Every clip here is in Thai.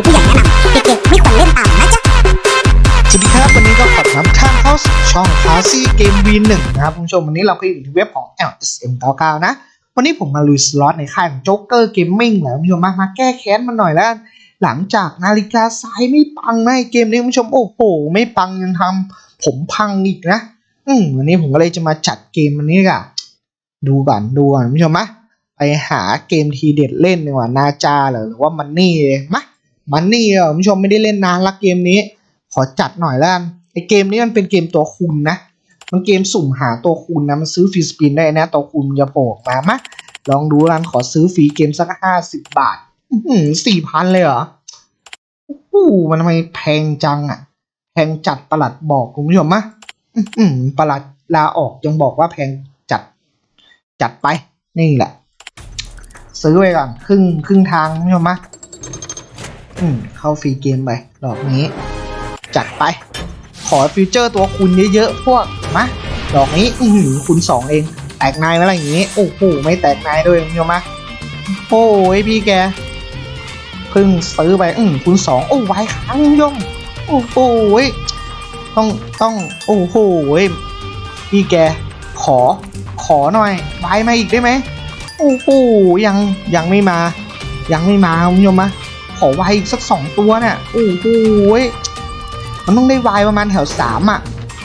มีผู้ใหญ่แนะนำเด็กๆไม่ควรเล่นตามนะจ๊ะ สวัสดีครับ วันนี้ก็ขอต้อนรับข้ามเข้าสู่ช่อง Classy Game V1 นะครับคุณผู้ชมวันนี้เราก็อยู่ที่เว็บของ LSM99 นะ วันนี้ผมมาลุยสล็อตในค่ายของ Joker Gaming แล้วคุณผู้ชมมามาแก้แค้นมันหน่อยแล้วกันหลังจากนาฬิกาทรายไม่ปังนะเกมนี้คุณผู้ชมโอ้โหไม่ปังยังทำผมพังอีกนะ อืมวันนี้ผมก็เลยจะมาจัดเกมวันนี้ก่ะดูก่อนดูก่อนคุณผู้ชมมะไปหาเกมทีเด็ดเล่นดีกว่านาจาหรอหรือว่ามันนี่เลยมะ มันนี่คุณผู้ชมไม่ได้เล่นนานละเกมนี้ ขอจัดหน่อยแล้วกันไอเกมนี้มันเป็นเกมตัวคูณนะ มันเกมสุ่มหาตัวคูณนะ มันซื้อฟรีสปินได้นะ ตัวคูณจะโผล่ออกมามะลองดูร้านขอซื้อฟรีเกมสักห้าสิบบาทสี่พันเลยเหรอโอ้มันทำไมแพงจังอะแพงจัดประหลัดบอกคุณผู้ชมมะประหลัดลาออกยังบอกว่าแพงจัด จัดไป นี่แหละ ซื้อไปก่อน ครึ่งครึ่งทางคุณผู้ชมมะ อืมเข้าฟรีเกมไปดอกนี้ จัดไป ขอฟิวเจอร์ตัวคุณเยอะๆพวกมาดอกนี้ อือคุณสองเอง แตกนายไหมอะไรอย่างงี้ โอ้โหไม่แตกนายด้วยคุณผู้ชมมาโอ้ยพี่แกเพิ่งซื้อไปอืมคุณสองโอ้ไว้ค้างคุณผู้ชมโอ้โหยต้องต้อง โอ้โหพี่แก ขอ ขอหน่อยไว้มาอีกได้ไหมโอ้โหยังยังไม่มา ยังไม่มาคุณผู้ชมมา ขอไวอีกสักสองตัวเนี่ยโอ้โหยมันต้องได้ไวประมาณแถวสามอะ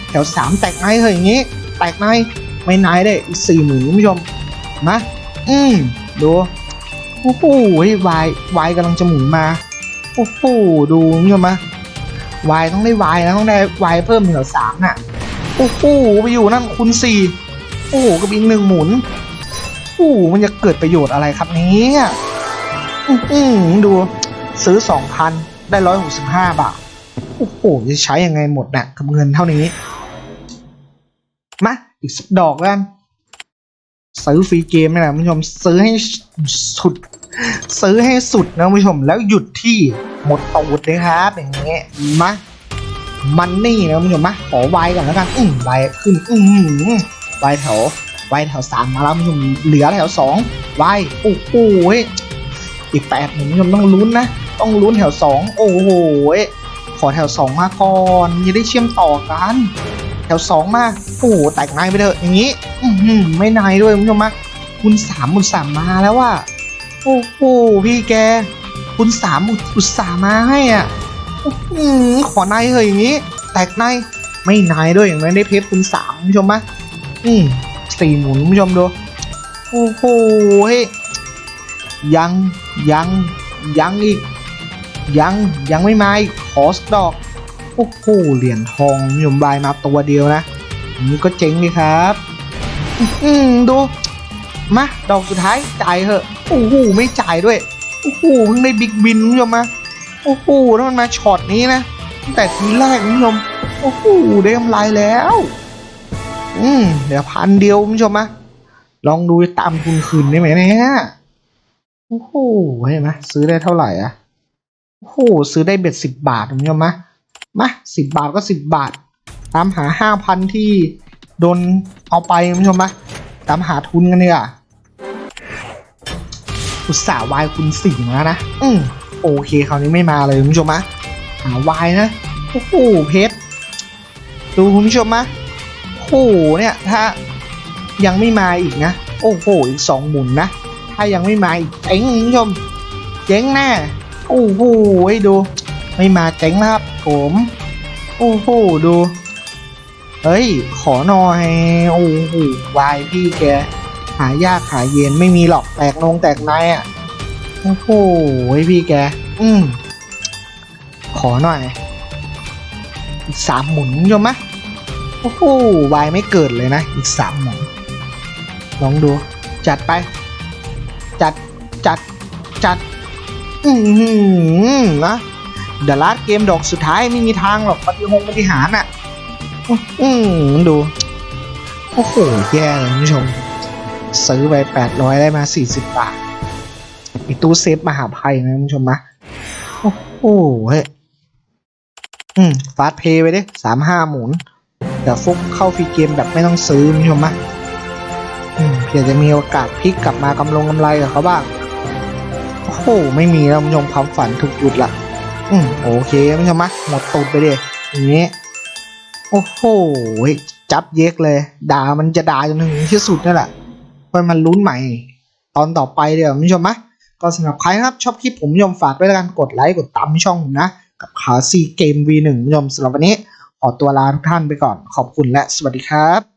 แถวสามแตกในเถอะอย่างงี้ แตกในไม่นายได้อีกสี่หมื่นคุณผู้ชมมาอืมดูโอ้โหวายวายกำลังจะหมุนมาโอ้โหดูคุณผู้ชมมาวายต้องได้วายนะต้องได้วายเพิ่มแถวสามน่ะโอ้โหไปอยู่นั่นคูณสี่โอ้โหกับอีกหนึ่งหมุนโอ้โหมันจะเกิดประโยชน์อะไรครับนี้อืมดู ซื้อสองพันได้ร้อยหกสิบห้าบาท โอ้โห จะใช้ยังไงหมดน่ะกับเงินเท่านี้ มา อีกสักดอกกัน ซื้อฟรีเกมนี่แหละคุณผู้ชม ซื้อให้สุด ซื้อให้สุดนะคุณผู้ชม แล้วหยุดที่หมดตูดเลยครับ อย่างเงี้ยมามันนี่นะคุณผู้ชมมาขอไวก่อนแล้วกันอื้มไวขึ้นอื้มไวแถวไวแถวสามมาแล้วคุณผู้ชมเหลือแถวสองไวโอ้โหอีกแปดหนึ่งคุณผู้ชมต้องลุ้นนะ ต้องลุ้นแถวสองโอ้โหขอแถวสองมาก่อนจะได้เชื่อมต่อกัน แถวสองมาโอ้โหแตกนายไปเถอะอย่างนี้อือหือไม่นายด้วยคุณผู้ชมมาคุณสามอุตสามมาแล้วว่าโอ้โหพี่แก คุณสามอุตสาห์มาให้อะอืขอนายเถอะอย่างนี้ แตกนายไม่นายด้วยอย่างน้อยได้เพชรคุณสามคุณผู้ชมมาอืมสี่หมุนคุณผู้ชมดูโอ้โหยังยังยังอีก ยังยังไม่มาอีกขอสดอก โอ้โหเหรียญทองนิยมบายมาตัวเดียวนะนนี้ก็เจ๋งดีครับอืมดูมาดอกสุดท้ายจ่ายเถอะโอ้โหไม่จ่ายด้วยโอ้โหเพิ่งได้บิ๊กวินคุณผู้ชมมาโอ้โหแล้วมันมาช็อตนี้นะตั้งแต่ทีแรกคุณผู้ชมโอ้โหได้กำไรแล้ว อืมเดี๋ยวพันเดียวคุณผู้ชมมาลองดูตามทุนคืนได้ไหมเนี่ยโอ้โหเห็นไหมซื้อได้เท่าไหร่อะ โอ้โหซื้อได้เบ็ดสิบบาทคุณผู้ชมมะมาสิบบาทก็สิบบาท ตามหาห้าพันที่โดนเอาไปคุณผู้ชมมะตามหาทุนกันเนี่ยอุตส่าห์วายคุณสี่มานะ อืมโอเคคราวนี้ไม่มาเลยคุณผู้ชมมะหาวายนะ โอ้โหเพชร ดูคุณผู้ชมมะโอ้โหเนี่ยถ้ายังไม่มาอีกนะ โอ้โหอีกสองหมุนนะ ถ้ายังไม่มาอีกเจ๊งคุณผู้ชม เจ๊งแน่ โอ้โหดู ไม่มาเจ๊งนะครับผมโอ้โหดูเฮ้ย ขอหน่อยโอ้โหวายพี่แก หายากหายเย็นไม่มีหรอกแตกนงแตกในอะโอ้โหพี่แก อืมขอหน่อยอีกสามหมุนยมมโอ้โหวายไม่เกิดเลยนะ อีกสามหมุนลองดู จัดไป จัดจัดจัด อืมนะเดลัดเกมดอกสุดท้ายไม่มีทางหรอกปฏิหงปฏิหารอะ อืมดู โอ้โห แย่เลยคุณผู้ชม ซื้อไปแปดร้อยได้มาสี่สิบบาทอีตู้เซฟมหาภัยนะคุณผู้ชมนะโอ้โหเฮ้ยอืมฟาสเพย์ไปดิสามห้าหมุนเดี๋ยวฟุกเข้าฟรีเกมแบบไม่ต้องซื้อคุณผู้ชมนะอืมเผื่อจะมีโอกาสพลิกกลับมากำลงกำไรกับเขาบ้าง โอ้โหไม่มีแล้วคุณผู้ชมความฝันถูกหยุดละอืมโอเคท่านผู้ชมมาหมดตูดไปดิอย่างนี้โอ้โหจับเย็กเลย ด่ามันจะด่าจนถึงที่สุดนั่นแหละเพื่อมันลุ้นใหม่ ตอนต่อไปเดี๋ยวท่านผู้ชมมะก็สำหรับใครนะครับชอบคลิปผมผู้ชมฝากด้วยแล้วกันกดไลค์กดตามช่องผมนะ กับขาซีเกม V1 ผู้ชมสำหรับวันนี้ ขอตัวลาทุกท่านไปก่อนขอบคุณและสวัสดีครับ